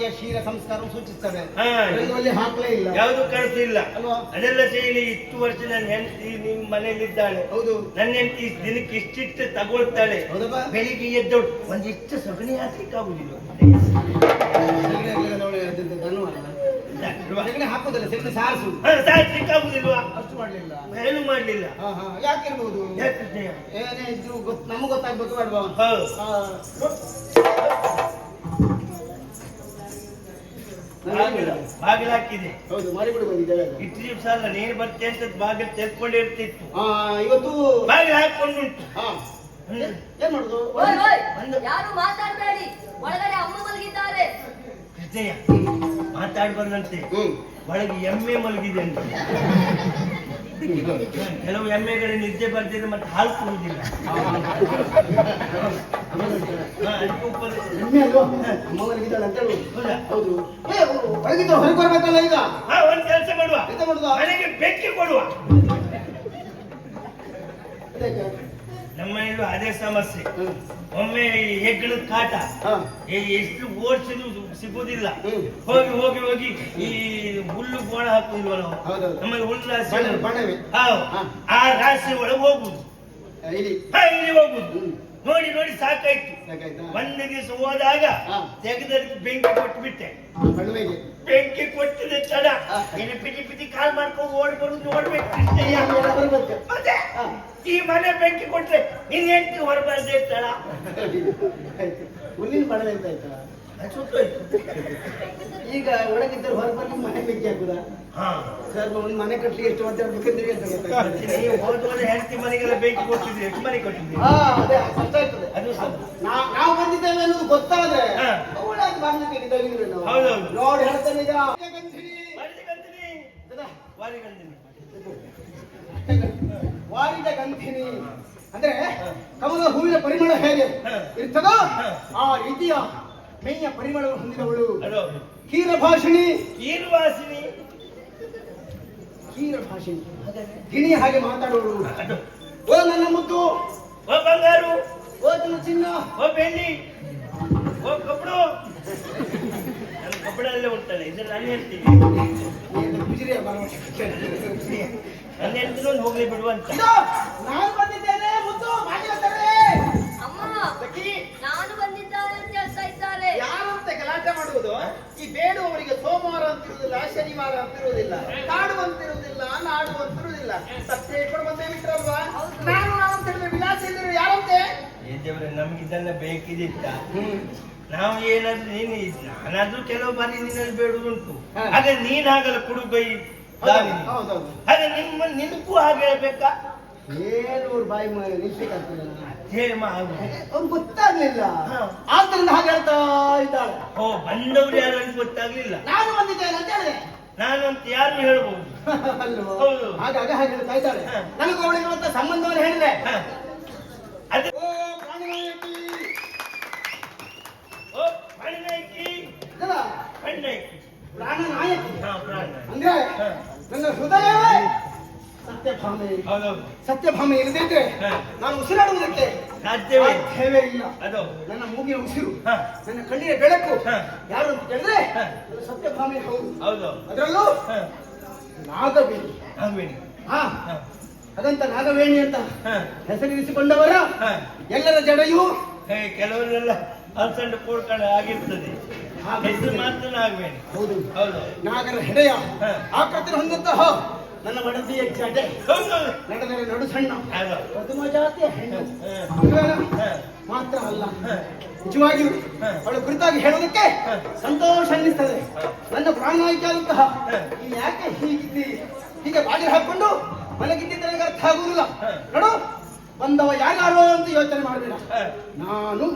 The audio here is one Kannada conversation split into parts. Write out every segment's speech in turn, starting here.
ಮಂಗಳಾಂಗಿಯ ಶೀಲ ಸಂಸ್ಕಾರ ಸೂಚಿಸ್ತದೆ ಅಲ್ಲಿ ಹಾಕ್ಲೇ ಇಲ್ಲ. ಯಾವುದು ಅದೆಲ್ಲ ಸೇರಿ ಇಷ್ಟು ವರ್ಷ ನನ್ನ ಹೆಂಡತಿ ನಿಮ್ ಮನೇಲಿದ್ದಾಳೆ. ಹೌದು. ನನ್ನ ಹೆಂಡತಿ ದಿನಕ್ಕೆ ಇಷ್ಟಿಷ್ಟು ತಗೊಳ್ತಾಳೆ. ಬೆಳಿಗ್ಗೆ ಎದ್ದು ಒಂದಿಷ್ಟು ಸಗಣಿ ಹಾಕ್ಲಿಕ್ಕೆ ಆಗುದಿಲ್ಲ. ಹಾಕುದಿಲ್ಲ ಸಗಣಿ ಸಾರಿಸು. ಸಾಯ್ಲಿಕ್ಕೆ ಆಗುದಿಲ್ವಾ? ಅಷ್ಟು ಮಾಡ್ಲಿಲ್ಲ. ಏನು ಮಾಡ್ಲಿಲ್ಲ? ಹಾ ಹಾ. ಯಾಕಿರ್ಬೋದು? ಏನೇ ಇದ್ರು ಗೊತ್ತು ನಮ್ಗೆ ಗೊತ್ತಾಗ್ಬೇಕು ಬೇಡವಾ ಬಾಗಿಲು. ಹಾಕಿದೆ. ಹೌದು ಮಾರಿಬಿಡು ಬಂದಿದ್ದೇವೆ ಇಷ್ಟು ದಿವಸ ಅಲ್ಲ ನೀನು ಬರ್ತೀಯ ಅಂತ ಬಾಗಿಲು ಹಾ ಇವತ್ತು ಬಾಗಿಲು ಹಾಕೊಂಡುಂಟು ಹಾ. ಏನ್ ಮಾಡುದು? ಓಯ್ ಓಯ್ ಯಾರು ಮಾತಾಡಬೇಡಿ. ಒಳಗಡೆ ಅಮ್ಮ ಮಲಗಿದ್ದಾರೆ. ಕೃಷ್ಣಯ್ಯ ಮಾತಾಡ್ಬಾರ್ದಂತೆ ಒಳಗೆ ಎಮ್ಮೆ ಮಲಗಿದೆ ಅಂತ. ಕೆಲವು ಎಮ್ಮೆಗಳ ನಿದ್ದೆ ಬರ್ತಿದೆ ಮತ್ತೆ ಹಾಲು ಕುಡುವುದಿಲ್ಲ ಹಾ, ಅದಕ್ಕೆ ಉಪದ- ಎಮ್ಮೆ ಅಲ್ವಾ ಅಮ್ಮ ಮಲಗಿದ್ದಾಳೆ ಅಂತ ಹೌದಾ? ಹೌದು ಏ ಹೊರಗಿದ್ದು ಹೊರಗೆ ಬರ್ಬೇಕಲ್ಲ ಈಗ ಒಂದ್ ಕೆಲಸ ಮಾಡುವ ಎಂತ ಮಾಡುದ ಮನೆಗೆ ಬೆಂಕಿ ಕೊಡುವ? ನಮ್ಮ ಅದೇ ಸಮಸ್ಯೆ ಒಮ್ಮೆ ಈ ಹೆಗ್ಗಣದ ಕಾಟ ಎಷ್ಟು ಓಡಿಸಿದ್ರು ಸಿಗುದಿಲ್ಲ ಹ್ಮ್. ಹೋಗಿ ಹೋಗಿ ಹೋಗಿ ಈ ಹುಲ್ಲು ಗೋಣ ಹೌದೌದು. ನಮ್ಮಲ್ಲಿ ಹುಲ್ಲು ರಾಶಿ. ಆ ರಾಶಿ ಒಳಗೆ ಹೋಗುದು ಇಲ್ಲಿ ಹೋಗುದು. ನೋಡಿ ನೋಡಿ ಸಾಕಾಯ್ತು. ಸಾಕಾಯ್ತಾ? ಒಂದು ದಿವಸ ಹೋದಾಗ ಹಾ. ಬೆಂಕಿ ಕೊಟ್ಟು ಬಿಟ್ಟೆ ಬೆಂಕಿ ಕೊಟ್ಟಿದೆ ತಡ. ಹಾ. ಇನ್ನು ಪಿಟಿ ಪಿಟಿ ಕಾಲ್ ಮಾಡ್ಕೊಂಡು ಓಡಿ ಬರುದು ನೋಡ್ಬೇಕು ಕೃಷ್ಣಯ್ಯ. ಎಲ್ಲ ಬರ್ಬೇಕು. ಮತ್ತೆ ಹಾ. ಈ ಮನೆ ಬೆಂಕಿ ಕೊಟ್ರೆ ಇನ್ ಹೆಂಡತಿ ಹೊರಬಾರ್ದೆ ತಡ. ಆಯ್ತು. ಹುಲ್ಲಿನ ಆಯ್ತಾ? ಈಗ ಒಳಗಿದ್ದರು ಹೊರ ಬಂದು ಮನೆ ಬೆಂಕಿ ಹಾಕುದ? ಸರ್ ಒಂದು ಮನೆ ಕಟ್ಟಲಿ ಎಷ್ಟು ಅಂತ. ನೀವು ಹೋದ ಹೋದ ಹೆಂಡತಿ ಮನೆಗೆಲ್ಲ ಬೆಂಕಿ ಕೊಟ್ಟಿದ್ರಿ ಎಷ್ಟು ಮನೆ ಕೊಟ್ಟಿದ್ರಿ ಹಾ ಅದೇ ಆಗ್ತದೆ ಅದು ನಾವು ಬಂದಿದ್ದೇವೆ ಅನ್ನೋದು ಗೊತ್ತಾದ್ರೆ. ಅವಳಾಗಿ ನಾವು ಹೌದೌದು. ನೋಡಿ ಹೇಳ್ತಾನೆ ಈಗ. ವಾರಿದ ಗಂಧಿನಿ ಅಂದ್ರೆ ಕಮಲ ಹೂವಿನ ಪರಿಮಳ ಹೇಗೆ. ಇರ್ತದೋ? ಆ ರೀತಿಯ ಮೇಯ ಪರಿಮಳವನ್ನು ಹೊಂದಿದವಳು. ಕೀರ ಭಾಷಿಣಿ ಕೀರ ಭಾಷಿಣಿ ಕೀರ ಭಾಷಿಣಿ ಗಿಣಿ ಹಾಗೆ ಮಾತಾಡುವಳು. ಓ ನನ್ನ ಮುದ್ದು. ಓ ಬಂಗಾರು. ಓ ನನ್ನ ಚಿನ್ನ. ಓ ಬೆಳ್ಳಿ. ಓ ಕಬ್ಬಡು ನನ್ನ ಕಬ್ಬಡಲ್ಲೇ ಉಂಟಲ್ಲ ಇದು ನಾನು ಹೇಳ್ತೀನಿ. ನನ್ನ ಹೇಳ್ತೀನಿ ಹೋಗ್ಲಿ ಬಿಡುವಂತ ಅಂತ. ನಾನು ಬಂದಿದ್ದೇನೆ ಮುದ್ದು ಮಾಡಿ. ಅಮ್ಮ ನಾನು ಬಂದಿದ್ದಾರೆ ಅಂತ ಹೇಳ್ತಾ ಇದ್ದಾರೆ ಯಾರಂತ ಗಲಾಟೆ ಮಾಡುವುದು ಈ ಬೇಡುವವರಿಗೆ ಸೋಮವಾರ ಅಂತಿರುವುದಿಲ್ಲ ಶನಿವಾರ ಅಂತಿರುವುದಿಲ್ಲ ಕಾಡುವಂತಿರುವುದಿಲ್ಲ ನಾಡುವಂತಿರುವುದಿಲ್ಲ. ಸತ್ಯೇಶ್ವರ ಬಂದೇ ಬಿಟ್ರಲ್ವಾ? ನಾನು ನಾವು ಅಂತ ಹೇಳಿದ್ರೆ ವಿಲಾಸ ಇದ್ರು ಯಾರಂತೆ ದೇವರೇ ನಮ್ಗೆ ಬೇಕಿದಿತ್ತ? ನಾವು ಏನಾದ್ರೂ ನೀನು ನಾನಾದ್ರೂ ಕೆಲವು ಬಾರಿ ನಿನ್ನಲ್ಲಿ ಬೇಡುದುಂಟು ಅದೇ ನೀನ್ ಹಾಗಲ್ಲ ಕುಡುಬೈ ಅದೇ ಹಾಗೆ ನಿಮ್ಮ ನಿನಗೂ ಹಾಗೆ ಹೇಳ್ಬೇಕಾ? ಏನು ಬಾಯಿ ನಿಲ್ಸಿಕಾಗ್ತದೆ ಹೇಮ ಗೊತ್ತಾಗ್ಲಿಲ್ಲ. ಆದ್ರಿಂದ ಹಾಗೆ ಹೇಳ್ತಾ ಇದ್ದಾಳೆ. ಓ ಬಂದವ್ರು ಯಾರು ಅಂತ ಗೊತ್ತಾಗ್ಲಿಲ್ಲ. ನಾನು ಬಂದಿದ್ದೇನೆ ಅಂತ ಹೇಳಿದೆ ನಾನು ಅಂತ ಯಾರು ಹೇಳ್ಬಹುದು? ಅಲ್ವೋ? ಹೌದು. ಹಾಗಾಗಿ ಹಾಗೆ ಹೇಳ್ತಾ ಇದ್ದಾಳೆ. ನನಗೆ ಅವಳಿರುವಂತ ಸಂಬಂಧವನ್ನು ಹೇಳಿದೆ. ಅದು. ಓ ಪ್ರಾಣಿನಾಯಕಿ ಓ ಪ್ರಾಣನಾಯಕಿ ಇದಲ್ಲ, ಪ್ರಾಣನಾಯಕಿ ಪ್ರಾಣನಾಯಕಿ. ಹಾ ಪ್ರಾಣ ಅಂದ್ರೆ ನನ್ನ ಹೃದಯವೇ ಸತ್ಯಭಾಮೆ. ಹೌದೌದು ಸತ್ಯಭಾಮೆ ಇಲ್ಲದಿದ್ರೆ. ನಾನು ಉಸಿರಾಡುವುದಕ್ಕೆ ಸಾಧ್ಯವೇ ಸಾಧ್ಯವೇ ಇಲ್ಲ. ಅದು. ನನ್ನ ಮೂಗಿನ ಉಸಿರು. ನನ್ನ ಕಣ್ಣಿನ ಬೆಳಕು. ಯಾರು ಅಂತ ಕೇಳಿದ್ರೆ ಸತ್ಯಭಾಮೆ ಹೌದು. ಹೌದು. ಅದರಲ್ಲೂ. ನಾಗವೇಣಿ. ನಾಗವೇಣಿ. ಹಾ. ಅದಂತ ನಾಗವೇಣಿ ಅಂತ ಹೆಸರಿಸಿಕೊಂಡವರ. ಎಲ್ಲರ ಜಡೆಯು ಕೆಲವರೆಲ್ಲ ಅಲ್ಸಂಡ್ ಕೂಡ್ಕೊಂಡು ಆಗಿರ್ತದೆ. ಹೆಸರು ಮಾತ್ರ ನಾಗವೇಣಿ. ಹೌದು. ಹೌದು. ನಾಗರ ಹೆಡೆಯ. ಆಕೃತಿ ಹೊಂದಂತಹ ನನ್ನ ಮಡದಿ ಜಡೆ ನಡೆದರೆ ನಡು ಸಣ್ಣ. ಅದು ಪ್ರಥಮ ಜಾತಿಯ ಹೆಣ್ಣು. ಮಾತ್ರ ಅಲ್ಲ. ನಿಜವಾಗಿ ನಿಜವಾಗಿಯೂ. ಅವಳು ಕುರಿತಾಗಿ ಹೇಳೋದಕ್ಕೆ ಸಂತೋಷ ಅನ್ನಿಸ್ತದೆ. ನನ್ನ ಪ್ರಾಣನಾಯಕಿಯಾದಂತಹ ಹಾ. ಈ ಯಾಕೆ ಹೀಗಿದ್ದಿ ಹೀಗೆ ಬಾಗಿಲು ಹಾಕೊಂಡು ಮಲಗಿದ್ದಿದ್ದ ನನಗೆ ಅರ್ಥ ಆಗುವುದಿಲ್ಲ. ನೋಡು ಬಂದವ ಯಾರ್ಯಾರೋ ಅಂತ ಯೋಚನೆ ಮಾಡಬೇಡ. ನಾನು.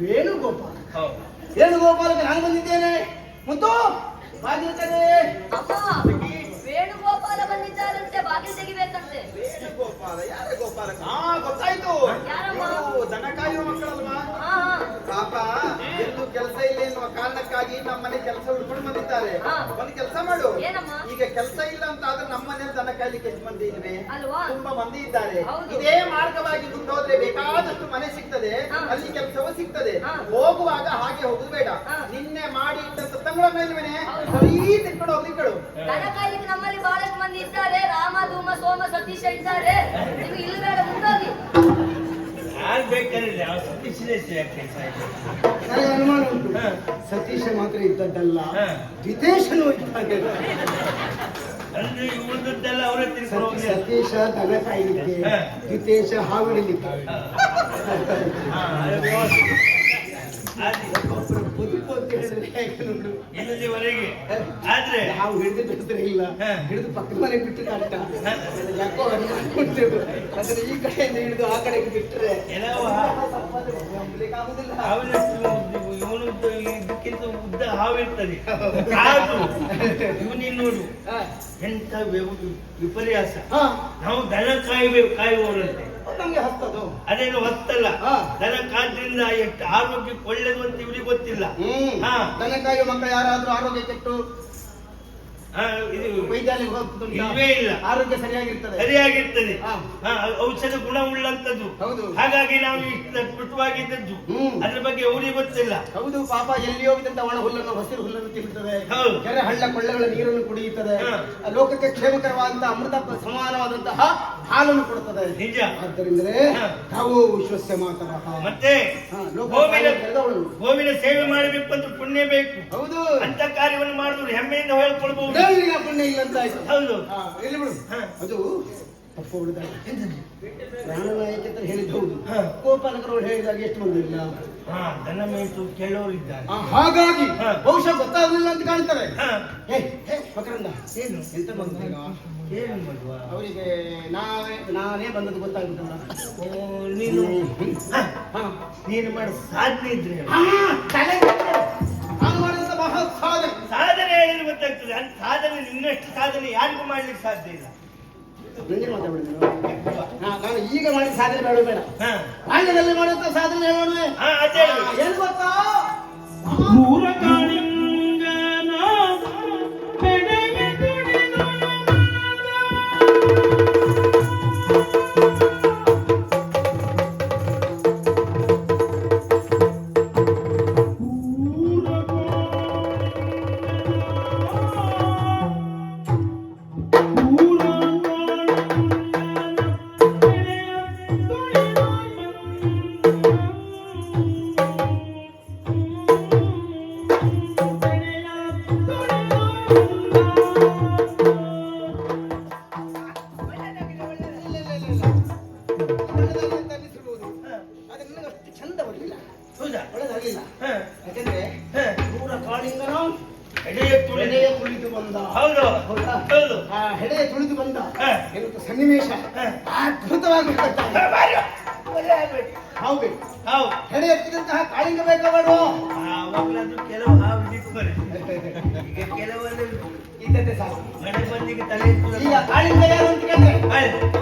ವೇಣುಗೋಪಾಲ. ಹೌದು. ವೇಣುಗೋಪಾಲಕ್ಕೆ ನಾನು ಬಂದಿದ್ದೇನೆ. ಮತ್ತು ಬಾಗಿಲು ವೇಣುಗೋಪಾಲ ಬಂದಿದ್ದಾರಂತೆ ಬಾಗಿಲು ತೆಗಿಬೇಕಂತೆ. ವೇಣುಗೋಪಾಲ ಯಾರ ಗೋಪಾಲ? ಹಾ ಗೊತ್ತಾಯ್ತು. ದನ ಕಾಯುವ ಮಕ್ಕಳಲ್ವಾ? ಪಾಪ. ಕೆಲಸ ಇಲ್ಲ ಎನ್ನುವ ಕಾರಣಕ್ಕಾಗಿ ನಮ್ಮ ಮನೆ ಕೆಲಸ ಹುಡ್ಕೊಂಡು ಬಂದಿದ್ದಾರೆ. ಒಂದು ಕೆಲಸ ಮಾಡು ಏನಮ್ಮ? ಈಗ ಕೆಲಸ ಇಲ್ಲ ಅಂತ ಆದ್ರೆ ನಮ್ಮ ಮನೆಯಲ್ಲಿ ದನ ಕಾಯ್ಲಿಕ್ಕೆ ಎಷ್ಟು ಮಂದಿ ಇದ್ವಿ ಅಲ್ವಾ ತುಂಬಾ ಮಂದಿ ಇದ್ದಾರೆ ಇದೇ ಮಾರ್ಗವಾಗಿ ಮುಂದೋದ್ರೆ ಬೇಕಾದಷ್ಟು ಮನೆ ಸಿಗ್ತದೆ. ಅಲ್ಲಿ ಕೆಲಸವೂ ಸಿಗ್ತದೆ. ಹೋಗುವಾಗ ಹಾಗೆ ಹೋಗುದು ಬೇಡ. ನಿನ್ನೆ ಮಾಡಿ ಇಟ್ಟಂತ ತಂಗಳ ಮೇಲೆ ಮನೆ. ಸರಿ ತಿಳ್ಕೊಂಡು ಹೋಗ್ಲಿಕ್ಕಳು. ದನ ಕಾಯ್ಲಿಕ್ಕೆ ನಮ್ಮಲ್ಲಿ ಬಹಳಷ್ಟು ಮಂದಿ ಇದ್ದಾರೆ ರಾಮ ಧೂಮ ಸೋಮ ಸತೀಶ ಇದ್ದಾರೆ ನೀವು ಇಲ್ಲಿ ಯಾವ ಸತೀಶನೇ ನನಗೆ ಅನುಮಾನ ಉಂಟು ಹಾ. ಸತೀಶ ಮಾತ್ರ ಇದ್ದದ್ದಲ್ಲ ಹಾ. ಇದ್ದಾಗೆ ಅಂದ್ರೆ ಉಳಿದದ್ದೆಲ್ಲ ಅವರೇ ಸತಿ- ಸತೀಶ ದನ ಕಾಯಿಲಿಕ್ಕೆ ಹಾ. ದ್ವಿತೇಶ ಹಾವಿಡಲಿಕ್ಕೆ ಹಾ, ಅದು ವ್ಯವಸ್ಥೆ. ಆದ್ರೆ ಒಬ್ಬರು ಬದುಕು ಅಂತ ಹೇಳಿದ್ರೆ ಹೇಗೆ ನೋಡು ಇಲ್ಲಿವರೆಗೆ ಆದ್ರೆ ನಾವು ಹಿಡಿದು ಇಲ್ಲ. ಹಿಡಿದು ಪಕ್ಕದ ಮನೆ ಬಿಟ್ಟು ಕಷ್ಟ ಹಾ. ಯಾಕೋ ಉಂಟು. ಅಂದ್ರೆ ಈ ಕಡೆಯಿಂದ ಹಿಡಿದು ಆ ಕಡೆಗೆ ಬಿಟ್ಟರೆ ಇವನು ಇದಕ್ಕಿಂತ ಉದ್ದ ಹಾವಿರ್ತದೆ. ಕಾದು ಇವನಿನ್ ನೋಡು. ಎಂತ ವಿಪರ್ಯಾಸ. ನಾವು ದನ ಕಾಯಬೇಕು ಕಾಯುವವರಂತೆ. ನಮ್ಗೆ ಹಸ್ತದು. ಅದೇನು. ದನ ಕಾದ್ರಿಂದ ಎಷ್ಟು ಆರೋಗ್ಯಕ್ಕೆ ಒಳ್ಳೇದು ಅಂತ ಇವ್ರಿಗೆ ಗೊತ್ತಿಲ್ಲ. ಹ್ಮ್. ಹಾ. ದನ ಕಾಯುವ ಮಕ್ಕಳು ಯಾರಾದ್ರೂ ಆರೋಗ್ಯ ಕೆಟ್ಟು ವೈದ್ಯಾಲಯಕ್ಕೆ ಹೋಗ್ತದೆ ಇಲ್ಲ. ಆರೋಗ್ಯ ಸರಿಯಾಗಿರ್ತದೆ? ಸರಿಯಾಗಿರ್ತದೆ. ಔಷಧ ಗುಣ ಉಳ್ಳಂತದ್ದು ಹೌದು. ಹಾಗಾಗಿ ನಾವು ಹ್ಮ್. ಅದ್ರ ಬಗ್ಗೆ ಅವರಿಗೆ ಗೊತ್ತಿಲ್ಲ. ಹೌದು ಪಾಪ ಎಲ್ಲಿ ಹೋಗಿದಂತ ಒಣ ಹುಲ್ಲನ್ನು ಹಸಿರು ಹುಲ್ಲನ್ನು ತಿನ್ನುತ್ತದೆ ಹೌದು. ಕೆರೆ ಹಳ್ಳ ಕೊಳ್ಳಗಳ ನೀರನ್ನು ಕುಡಿಯುತ್ತದೆ. ಲೋಕಕ್ಕೆ ಕ್ಷೇಮಕರವಾದಂತಹ ಅಮೃತ ಸಮಾನವಾದಂತಹ ಹಾಲನ್ನು ಕೊಡುತ್ತದೆ ನಿಜ. ಆದ್ದರಿಂದಲೇ ಹಾ. ತಾವು ವಿಶ್ವಸ್ಯ ಮಾತರಹ ಮತ್ತೆ ಗೋವಿನ ಸೇವೆ ಮಾಡಬೇಕು ಅಂತ ಪುಣ್ಯ ಬೇಕು. ಹೌದು. ಅಂತ ಕಾರ್ಯವನ್ನು ಮಾಡಿದ್ರು ಹೆಮ್ಮೆಯಿಂದ ಹೇಳ್ಕೊಳ್ಬಹುದು. ಪುಣ್ಯ ಇಲ್ಲ ಅಂತ ಆಯ್ತು. ಹೌದು. ಹಾ, ಎಲ್ಲಿ ಬಿಡು. ಅದು ತಪ್ಪು ಹೇಳಿದ್ದು ಹೌದು. ಗೋಪಾಲಕರು ಹೇಳಿದಾಗ ಎಷ್ಟು ಮಂದಿ ಇಲ್ಲ ಕೆಲವರು ಇದ್ದಾರೆ. ಹಾಗಾಗಿ ಬಹುಶಃ ಗೊತ್ತಾಗಲಿಲ್ಲ ಅಂತ ಕಾಣ್ತಾರೆ. ಹಾ. ಹೇ ಮಕರಂದ. ಏನು? ಎಂತ ಏನು ಮಾಡುವ ಅವರಿಗೆ ನಾವೇ ನಾನೇ ಬಂದದ್ದು ಗೊತ್ತಾಗುತ್ತಲ್ಲ ಓ, ನೀನು. ನೀನು ಮಾಡಿ ಸಾಧನೆ ಇದ್ರೆ ಸಾಧನೆ. ಸಾಧನೆ ಏನು ಗೊತ್ತಾಗ್ತದೆ? ಸಾಧನೆ ನಿನ್ನಷ್ಟು ಸಾಧನೆ ಯಾರಿಗೂ ಮಾಡ್ಲಿಕ್ಕೆ ಸಾಧ್ಯ ಇಲ್ಲ. ಮಾತಾಡಿದ್ರು ನಾನು. ಈಗ ಮಾಡಿದ ಸಾಧನೆ ಬೇಡ ಬೇಡ. ಹಾ. ಬಾಲ್ಯದಲ್ಲಿ ಮಾಡಿದ ಸಾಧನೆ ಹೇಳೋಣ ಏನು ಗೊತ್ತಾ? ಹೆಡೆಯ ತುಳಿದು ಬಂದ. ಹೌದು ಹೌದಾ? ಹೌದು. ಆ ಹೆಡೆಯ ತುಳಿದು ಬಂದ. ಏನಂತ ಸನ್ನಿವೇಶ. ಅದ್ಭುತವಾಗಿ ಹಾ, ಗೊತ್ತಾಗ್ತದೆ. ಬಾರ್ಯ. ಒಳ್ಳೆ ಆಗ್ಬೇಕು. ಹಾವು ಬೇಕು. ಹೌದು ಹೆಡೆ ಎತ್ತಿದಂತಹ ಕಾಳಿಂಗ ಬೇಕವರು ಆವಾಗಲಾದ್ರೂ ಕೆಲವು ಹಾವು ಈಗ ಕೆಲವೊಂದು ಇದ್ದದ್ದೇ ಸಾಕು. ಮನೆ ಬಂದಿಗೆ ತಲೆ. ಈಗ ಕಾಳಿಂಗ ಯಾರು ಅಂತ ಕೇಳಿದ್ರೆ ನಾನು- ನಾನು-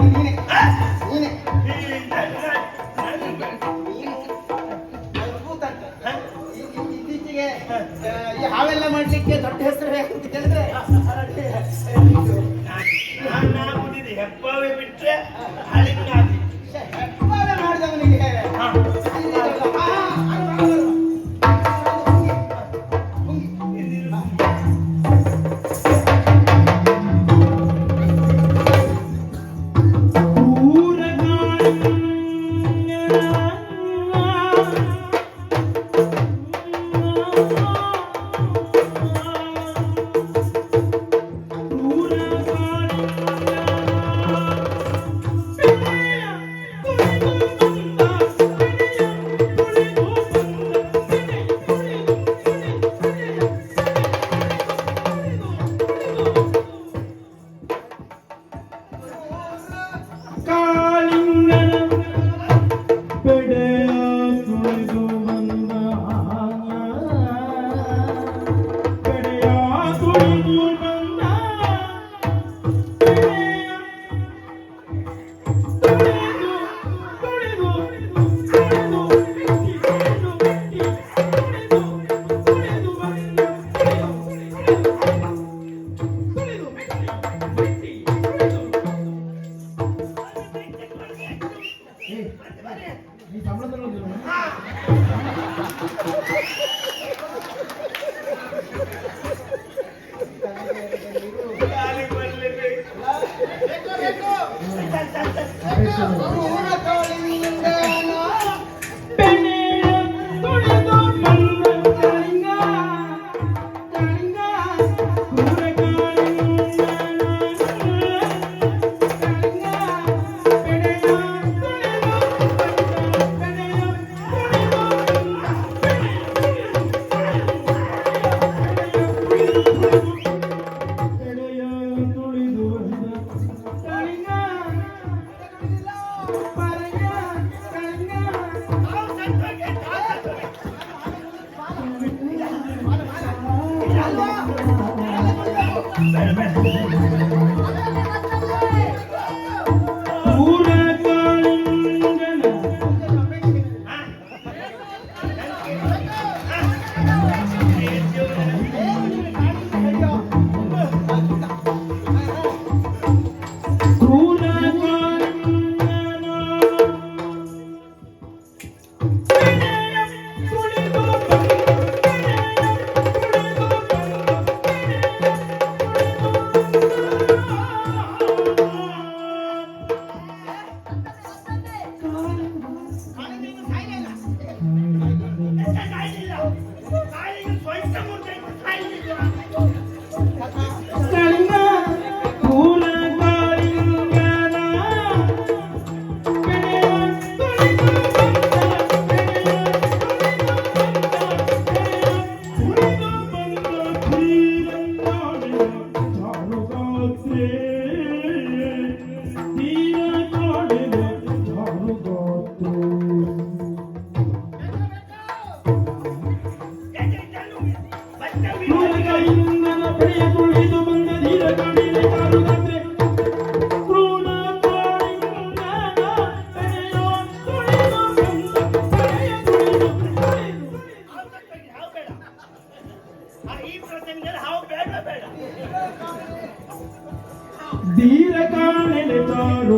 ಹಾವೆಲ್ಲ ಮಾಡ್ಲಿಕ್ಕೆ ದೊಡ್ಡ ಹೆಸರು ಅಂತ ಅಂದ್ರೆ ಹೆಬ್ಬಾವೆ ಬಿಟ್ರೆ ಮಾಡಿದವನಿಗೆ.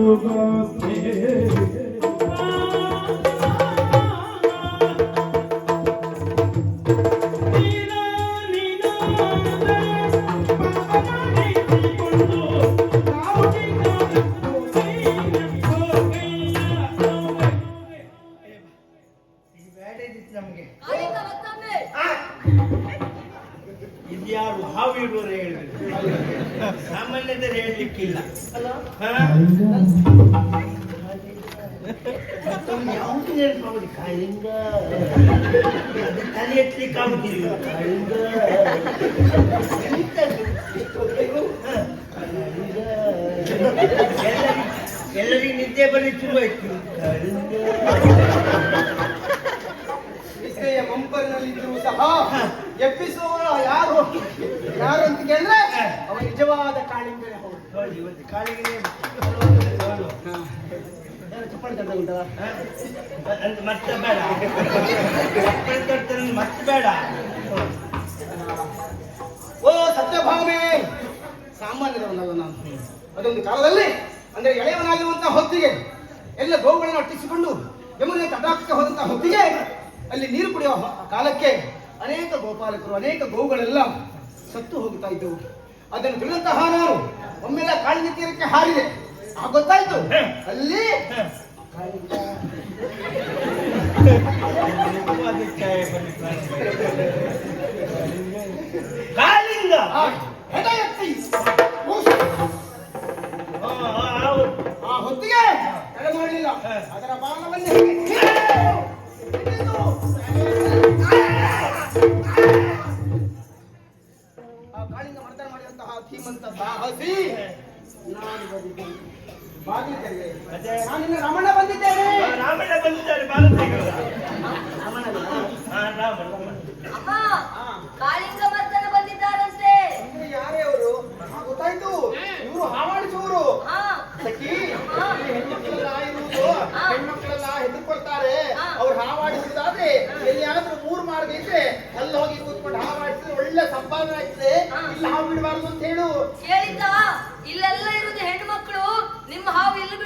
Lord. ಎಲ್ಲರಿಗೆ ನಿದ್ದೆ ಬರಲಿ ಶುರುವಾಯ್ತು ಕಾಳಿಂಗ ಇಸೆಯ ಮಂಪರಿನಲ್ಲಿದ್ದರೂ ಸಹ ಎಬ್ಬಿಸುವವರು ಯಾರು ಯಾರು ಅಂತ ಕೇಳಿದ್ರೆ ಅವ ನಿಜವಾದ ಕಾಳಿಂಗನೇ ಹೌದು ನೋಡಿ ಇವತ್ತು ಕಾಳಿಗೆ ಯಾರು ಮತ್ತೆ ಬೇಡ ಮತ್ತೆ ಬೇಡ ಓ ಸಾಮಾನ್ಯದವನಲ್ಲ ನಾನು. ಅದೊಂದು ಕಾಲದಲ್ಲಿ, ಅಂದ್ರೆ ಎಳೆಯವನಾಗಿರುವಂತಹ ಹೊತ್ತಿಗೆ, ಎಲ್ಲ ಗೋವುಗಳನ್ನು ಅಟ್ಟಿಸಿಕೊಂಡು ಯಮುನೆ ತಟಾಕಕ್ಕೆ ಹೋದಂತಹ ಹೊತ್ತಿಗೆ, ಅಲ್ಲಿ ನೀರು ಕುಡಿಯುವ ಕಾಲಕ್ಕೆ ಅನೇಕ ಗೋಪಾಲಕರು, ಅನೇಕ ಗೋವುಗಳೆಲ್ಲ ಸತ್ತು ಹೋಗುತ್ತಾ ಇದ್ದವು. ಅದನ್ನು ತಿಳಿದಂತಹ ನಾನು ಒಮ್ಮೆಲ್ಲ ಕಾಳಿನ ತೀರಕ್ಕೆ ಹಾರಿದೆ. ಗೊತ್ತಾಯ್ತು ಅಲ್ಲಿ ಕಾಲಿಂದ ಹೆಡ ಎತ್ತಿ. ಆ, ಹೊತ್ತಿಗೆ ತಡೆ ಮಾಡಲಿಲ್ಲ ಅದರ ಬಾಣವನ್ನು ನಾನಿನ್ನು ರಮಣ ಬಂದಿದ್ದೇನೆ. ರಾಮಣ್ಣ ಬಂದಿದ್ದಾರೆ ರಮಣನ? ಹಾ ರಾಮ ರಾಮ. ಅಮ್ಮ ಆ, ಕಾಳಿಂಗ ಮರ್ತನ ಬಂದಿದ್ದಾರಂತೆ. ಅಂದ್ರೆ ಯಾರೇ ಅವರು? ಗೊತ್ತಾಯ್ತು. ಇವರು ಹಾವಾಡಿಸುವರು ಸಖಿ ಈ ಹೆಣ್ಮಕ್ಳೆಲ್ಲ ಇರುವುದು. ಹೆಣ್ಮಕ್ಳೆಲ್ಲ ಹೆದರ್ಕೊಳ್ತಾರೆ. ಅವ್ರು ಎಲ್ಲಿಯಾದ್ರೂ ಮೂರು ಮಾರ್ಗ ಇದ್ರೆ ಅಲ್ಲಿ ಹೋಗಿ ಕೂತ್ಕೊಂಡು ಹಾವಾಡಿಸಿದ್ರೆ ಒಳ್ಳೆ ಸಂಪಾದನೆ ಆಗ್ತದೆ. ಇಲ್ಲಿ ಹಾವು ಬಿಡಬಾರ್ದು ಅಂತ ಹೇಳು ಕೇಳಿದ್ದ ಇಲ್ಲೆಲ್ಲ ಇರುವುದು ಹೆಣ್ಣು ಮಕ್ಕಳು ನಿಮ್ಮ ಹಾವು ಇಲ್ಲಿ ಬಿಡಬೇಡಿ ಅಂತ ಬರ್ಬಿಟ್ಟು ಹೋಗಿ. ಅವ್ರಿಗೆ ಹೇಳಿದ್ದಾದ್ರೂ ತೊಂದರೆ ಇಲ್ಲ ನನ್ನ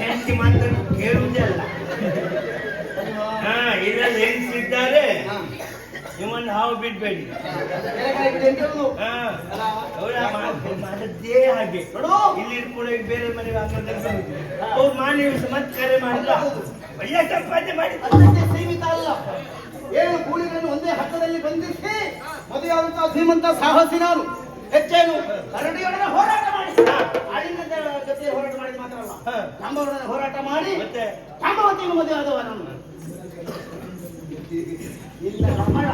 ಹೆಂಡತಿ ಮಾತನ್ನು ಕೇಳುವುದೇ ಅಲ್ಲ ಅಲ್ವಾ? ಹಾ ಇದ್ರಲ್ಲಿ. ನಿಮ್ಮನ್ನು ಹಾವು ಬಿಡ್ಬೇಡಿ. ಮಾಡದ್ದೇ ಹಾಗೆ. ನೋಡು. ಇಲ್ಲಿ ಕೂಡ ಬೇರೆ ಮನೆಗೆ ಅವ್ರು ಮಾನ್ಯ ಮತ್ತೆ ಕರೆ ಮಾಡಿಲ್ಲ. ಒಳ್ಳೆ ಸಂಪಾದನೆ ಮಾಡಿ. ಸೀಮಿತ ಅಲ್ಲ. ಏಳು ಕೂಲಿಗಳನ್ನು ಒಂದೇ ಹತ್ತದಲ್ಲಿ ಬಂಧಿಸಿ ಮದುವೆಯಾದಂತಹ ಶ್ರೀಮಂತ ಸಾಹಸಿ ನಾನು. ಹೆಚ್ಚೇನು ಕರಡಿಯೊಡನೆ ಹೋರಾಟ ಮಾಡಿ ಅಳಿನ ಜೊತೆ ಹೋರಾಟ ಮಾಡಿ ಮಾತ್ರ ಅಲ್ಲ ಕಂಬವರೊಡನೆ ಹೋರಾಟ ಮಾಡಿ ಮತ್ತೆ? ಜಾಂಬವತಿಯನ್ನು ಮದುವೆ ಆದವ ನಾನು ಇಲ್ಲ ರಮಣ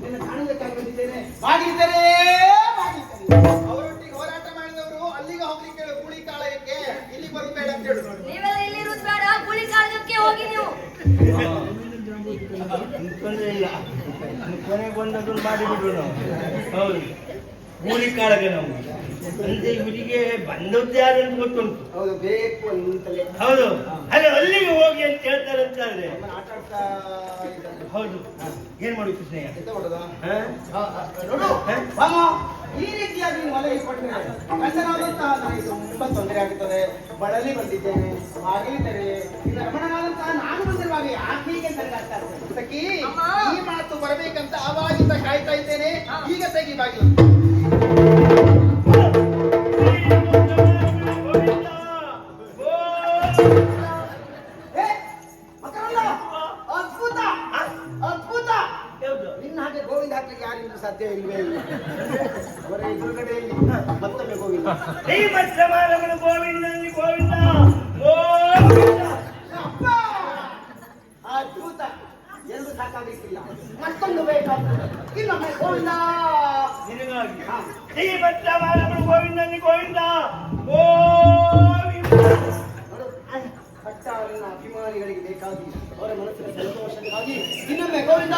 ನಿನ್ನ ಕಾಣಲಿಕ್ಕಾಗಿ ಬಂದಿದ್ದೇನೆ. ಬಾಗಿಲಿದ್ದೇನೆ ಅವರೊಟ್ಟಿಗೆ ಹೋರಾಟ ಮಾಡಿದವರು ಅಲ್ಲಿಗೆ ಹೋಗ್ಲಿಕ್ಕೆ ಹೇಳು ಕೂಲಿ ಕಾಳಕ್ಕೆ ಇಲ್ಲಿ ಬರ್ಬೇಡ ಬೇಡ ಅಂತ ಹೇಳು. ನೀವೆಲ್ಲ ಇಲ್ಲಿ ಬೇಡ ಕೂಲಿ ಕಾಳಕ್ಕೆ ಹೋಗಿ ನೀವು ತೊಂದರೆ ಇಲ್ಲ ಕೊನೆ ಬಂದದ್ದು ಮಾಡಿಬಿಡು ನಾವು. ಹೌದು. ಕೂಲಿ ಕಾಳಗ ನಾವು. ಅಂದ್ರೆ ಇವರಿಗೆ ಬಂದದ್ದು ಯಾರು ಅಂತ ಗೊತ್ತುಂಟು. ಹೌದು ಬೇಕು ಅಂತಲೇ. ಹೌದು. ಅಲ್ಲ ಅಲ್ಲಿಗೆ ಹೋಗಿ ಅಂತ ಹೇಳ್ತಾರೆ ಅಂತ ಆದ್ರೆ. ಹೌದು. ಏನ್ ಮಾಡಿ ಕೃಷ್ಣಯ್ಯ ನೋಡು. ಈ ರೀತಿಯಾಗಿ ಮಲಗಿ ಕೊಟ್ಟರೆ ಗಂಡನಾದಂತಹ ನನಗೆ ತುಂಬಾ ತೊಂದರೆ ಆಗುತ್ತದೆ ಬಳಲಿ ಬಂದಿದ್ದೇನೆ ಬಾಗಿಲಿದ್ದರೆ ಇನ್ನು ರಮಣನಾದಂತಹ ನಾನು ಬಂದಿರುವಾಗ ಯಾಕೆ ನನಗೆ ಆಗ್ತದೆ ಈ ಮಾತು ಬರಬೇಕಂತ ಅವಾಗಿಂದ ಕಾಯ್ತಾ ಇದ್ದೇನೆ. ಈಗ ತೆಗಿ ಬಾಗಿಲು. ಯಾರಿಗೂ ಸಾಧ್ಯ ಇಲ್ವೇ ಇಲ್ಲ ಅವರ ಎದುರುಗಡೆಯಲ್ಲಿ ಮತ್ತೊಮ್ಮೆ ಗೋವಿಂದ ಶ್ರೀಮತ್ಸಮಾರಮಣ ಗೋವಿಂದನಿ ಗೋವಿಂದ ಗೋವಿಂದ ಅಪ್ಪ! ಅದ್ಭುತ ಎಂದು ಸಾಕಾಗಲಿಕ್ಕಿಲ್ಲ ಮತ್ತೊಂದು ಬೇಕಾಗ್ತದೆ ಇನ್ನೊಮ್ಮೆ ಗೋವಿಂದ ನಿನಗಾಗಿ ಹಾ. ಶ್ರೀಮತ್ಸಮಾರಮಣ ಗೋವಿಂದನಿ ಗೋವಿಂದ ಗೋವಿಂದ ಭಕ್ತಾರನ ಅಭಿಮಾನಿಗಳಿಗೆ ಬೇಕಾಗಿ ಅವರ ಮನಸ್ಸಿನ ಸಂತೋಷಕ್ಕಾಗಿ ಇನ್ನೊಮ್ಮೆ ಗೋವಿಂದ!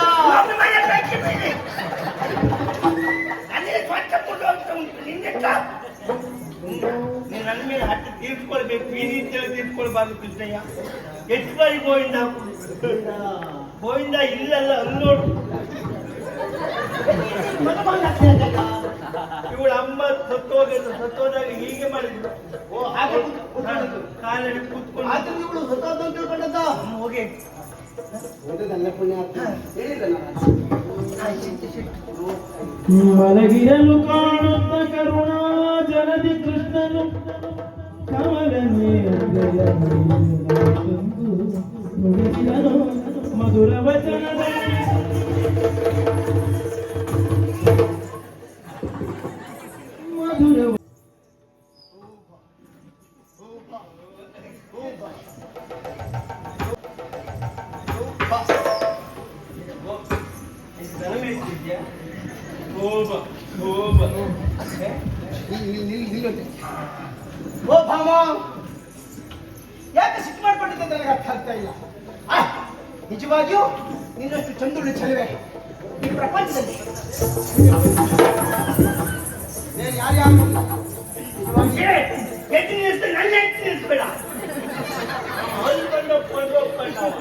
ನನ್ನ ನೀನು ನನ್ನ ಮೇಲೆ ಹಟ್ಟಿ ತೀರ್ಕೊಳ್ಬೇಕು ಈ ರೀತಿಯಲ್ಲಿ ತೀರ್ಕೊಳ್ಬಾರ್ದು ಕೃಷ್ಣಯ್ಯ. ಎಷ್ಟು ಬಾರಿ ಗೋವಿಂದ? ಗೋವಿಂದ ಇಲ್ಲಲ್ಲ ಅಲ್ಲಿ ನೋಡು ಇವಳ ಅಮ್ಮ ಸತ್ತೋಗಿದ್ದು ಸತ್ತೋದಾಗ ಹೀಗೆ ಮಾಡಿದ್ರು. ಓ ಹಾಗೆ. ಕಾಲಲ್ಲಿ ಕೂತ್ಕೊಂಡು ಆದ್ರೆ ಇವಳು ಹೊಸದು ಅಂತ ತಿಳ್ಕೊಂಡದ್ದ? ಅಮ್ಮ ಹೋಗಿ. ಮಲಗಿರಲು ಕಾಣುತ್ತ ಕರುಣಾ ಜಲದಿ ಕೃಷ್ಣನು. ಕಮಲ ಮಧುರ ವಚನದಲ್ಲಿ ಯಾಕೆ ಸಿಟ್ಟು ಮಾಡ್ಕೊಂಡಿದ್ದೆ ಅಂತ ನನಗೆ ಅರ್ಥ ಆಗ್ತಾ ಇಲ್ಲ. ನಿಜವಾಗಿಯೂ ನಿನ್ನಷ್ಟು ಚಂದುಳ್ಳಿ ಚೆಲುವೆ ಈ ಪ್ರಪಂಚದಲ್ಲಿ. ಬೇರೆ ಯಾರ್ಯಾರು ಎದ್ದು ನಿಲ್ಸು ನನ್ನ ಎದ್ದು ನಿಲ್ಸ್ಬೇಡ ಅವ.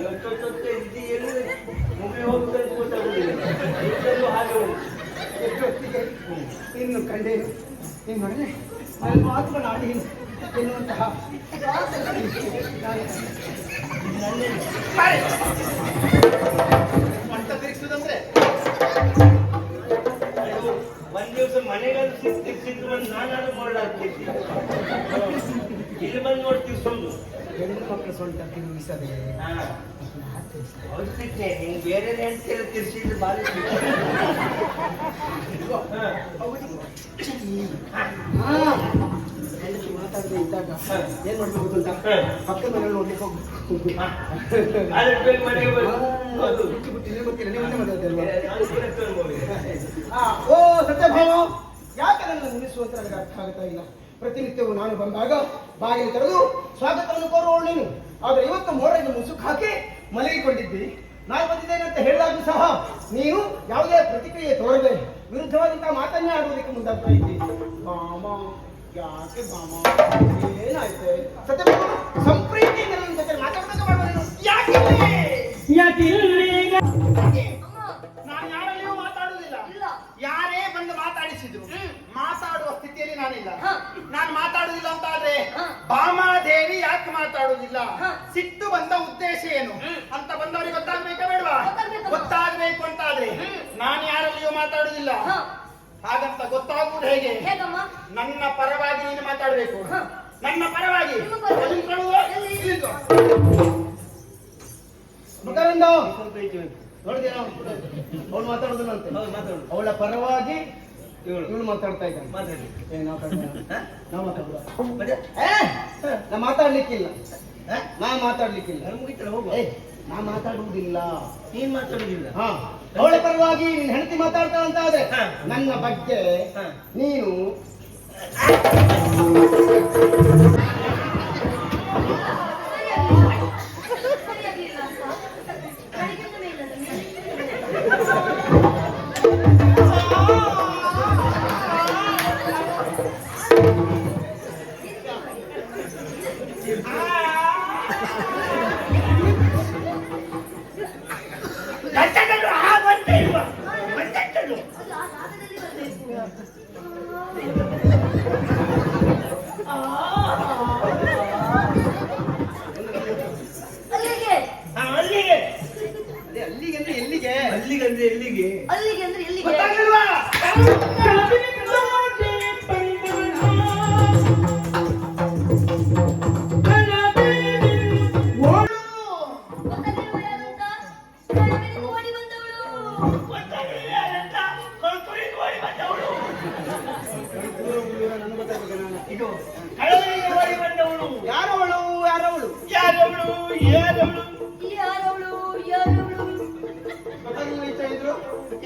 ಇವತ್ತೊತ್ತೊತ್ತೆ ಇದು ಏನು ಮುಗಿ ಹೋಗ್ತದೆ ಅಂತ ಗೊತ್ತಾಗುದಿಲ್ಲ ಹಾಗೆ ಉಂಟು. ಎಷ್ಟೊತ್ತಿಗೆ? ಇನ್ನು ಕಂಡೇನು ನಿನ್ನೊಡನೆ ನನ್ನ ಮಾತುಗಳು ಆಡಿ ಎನ್ನುವಂತಹ ಮಂಟ ತಿರುಗಿಸುದಂದ್ರೆ ಒಂದ್ ದಿವಸ ಮನೆಗಾದ್ರು ಸಿಕ್ಕಿದ್ರು ಬಂದು ನಾನಾದ್ರೂ ಕೊಳ್ಳಾಗ್ತಿದ್ದೆ ಇಲ್ಲಿ ಬಂದು ನೋಡಿ ತಿರ್ಸೋದು ಹೆಣ್ಣು ಮಕ್ಕಳು ಸೊಂಟ ತಿರುಗಿಸದೆ ಬೇರೆ ಹೆಂಡ್ತಿರ ತಿರ್ಸಿದ್ರೆ. ಹಾ. ಹೆಂಡತಿ ಮಾತಾಡದೆ ಇದ್ದಾಗ ಏನ್ ಮಾಡ್ಬೇಕು ಗೊತ್ತುಂಟಾ. ಪಕ್ಕದ ಮನೆಯಲ್ಲಿ ನೋಡ್ಲಿಕ್ಕೆ ಹೋಗ್ಬೇಕು. ಬರು. ಬಿಟ್ಟು ಗೊತ್ತಿಲ್ಲ. ನೀವು ಓ ಯಾಕೆ ನನ್ನ ನಿಲ್ಲಿಸುವಂತ ನನಗೆ ಅರ್ಥ ಆಗ್ತಾ ಇಲ್ಲ? ಪ್ರತಿನಿತ್ಯವೂ ನಾನು ಬಂದಾಗ ಬಾಗಿಲು ತೆರೆದು ಸ್ವಾಗತವನ್ನು ಕೋರುವಳು ನೀನು. ಆದರೆ ಇವತ್ತು ಮೋಡಗೆ ಮುಸುಕು ಹಾಕಿ ಮಲಗಿಕೊಂಡಿದ್ದಿ. ನಾನು ಬಂದಿದ್ದೇನೆ ಅಂತ ಹೇಳಿದಾಗೂ ಸಹ ನೀನು ಯಾವುದೇ ಪ್ರತಿಕ್ರಿಯೆ ತೋರದೆ ವಿರುದ್ಧವಾದಂತಹ ಮಾತನ್ನೇ ಆಡುವುದಕ್ಕೆ ಮುಂದಾಗ್ತಾ ಇದ್ದಿ. ಮಾಮಾ ಯಾಕೆ ಬಾಮ ಏನಾಯ್ತು? ಸತ್ಯ ಸಂಪ್ರೀತಿಯಿಂದ ನನ್ನ ಜೊತೆ ಮಾತಾಡ್ಬೇಕು ಯಾಕೆ ಯಾಕೆ? ನಾನು ಮಾತಾಡುದಿಲ್ಲ ಅಂತ ಆದ್ರೆ ಬಾಮಾದೇವಿ ಭಾಮಾದೇವಿ ಯಾಕೆ ಮಾತಾಡುದಿಲ್ಲ? ಹ. ಸಿಟ್ಟು ಬಂದ ಉದ್ದೇಶ ಏನು? ಅಂತ ಬಂದವರಿಗೆ ಗೊತ್ತಾಗ್ಬೇಕಾ ಬೇಡವಾ. ಗೊತ್ತಾಗ್ಬೇಕು ಅಂತ ಆದ್ರೆ. ನಾನು ಯಾರಲ್ಲಿಯೂ ಮಾತಾಡುದಿಲ್ಲ. ಹ, ಹಾಗಂತ ಗೊತ್ತಾಗುವುದು ಹೇಗೆ? ಹೇಗಮ್ಮ? ನನ್ನ ಪರವಾಗಿ ನೀನು ಮಾತಾಡಬೇಕು. ಹ. ನನ್ನ ಪರವಾಗಿ? ನೋಡಿದೇನೋ ಅವಳು ಮಾತಾಡುದಿಲ್ಲಂತೆ. ಹೌದು ಅವಳ ಪರವಾಗಿ ಇವಳು ಮಾತಾಡ್ತಾ ಇದ್ದಾನೆ ಮಾತಾಡಿ. ಏ, ನಾವು ಏ, ನಾ ಮಾತಾಡ್ಲಿಕ್ಕಿಲ್ಲ? ನಾ ಮಾತಾಡ್ಲಿಕ್ಕಿಲ್ಲ. ಮುಗಿತಲ್ಲ ಹೋಗುವ. ಏ ನಾ ಮಾತಾಡುವುದಿಲ್ಲ. ನೀನ್ ಮಾತಾಡುವುದಿಲ್ಲ. ಹಾ ಅವಳ ಪರವಾಗಿ ನಿನ್ ಹೆಂಡತಿ ಮಾತಾಡ್ತಾ ಅಂತ ಆದ್ರೆ ನನ್ನ ಬಗ್ಗೆ. ನೀನು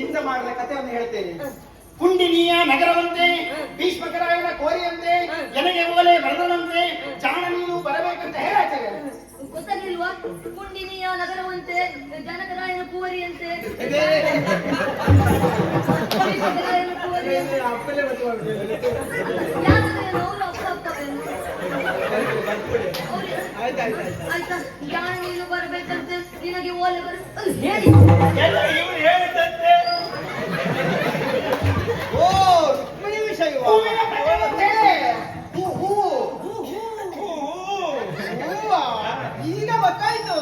ಇಂದ ಮಾಡಿದ ಕಥೆಯನ್ನು ಹೇಳ್ತೇನೆ. ಕುಂಡಿನಿಯ ನಗರವಂತೆ ಭೀಷ್ಮಕರಾಯನ ಕೋರಿಯಂತೆ ನನಗೆ ಓಲೆ ಬರದಂತೆ ಜಾಣ ನೀನು ಬರಬೇಕಂತ ಹೇಳ್ತೇವೆ ಗೊತ್ತಾಗಿಲ್ವಾ ಕುಂಡಿನಿಯ ನಗರವಂತೆ ಜನಕರಾಯನ ಕುವರಿಯಂತೆ. ಭೀಷ್ಮಕರಾಯನ ಕುವರಿಯಂತೆ. ಆಯ್ತು ಆಯ್ತು ಆಯ್ತು. ಆಯ್ತಾ? ಜಾಣ ನೀನು ಬರ್ಬೇಕಂತೆ. ನಿನಗೆ ಓಲೆ ಬರ ಅಲ್ಲಿ ಹೇಳಿ. ಎಲ್ಲ ಇವರು ಹೇಳಿದಂತೆ ಓ ರುಕ್ಮಿಣಿ ವಿಷಯವಾ ಹೂ ಹೂ. ಹೂವಾ? ಈಗ ಗೊತ್ತಾಯ್ತು.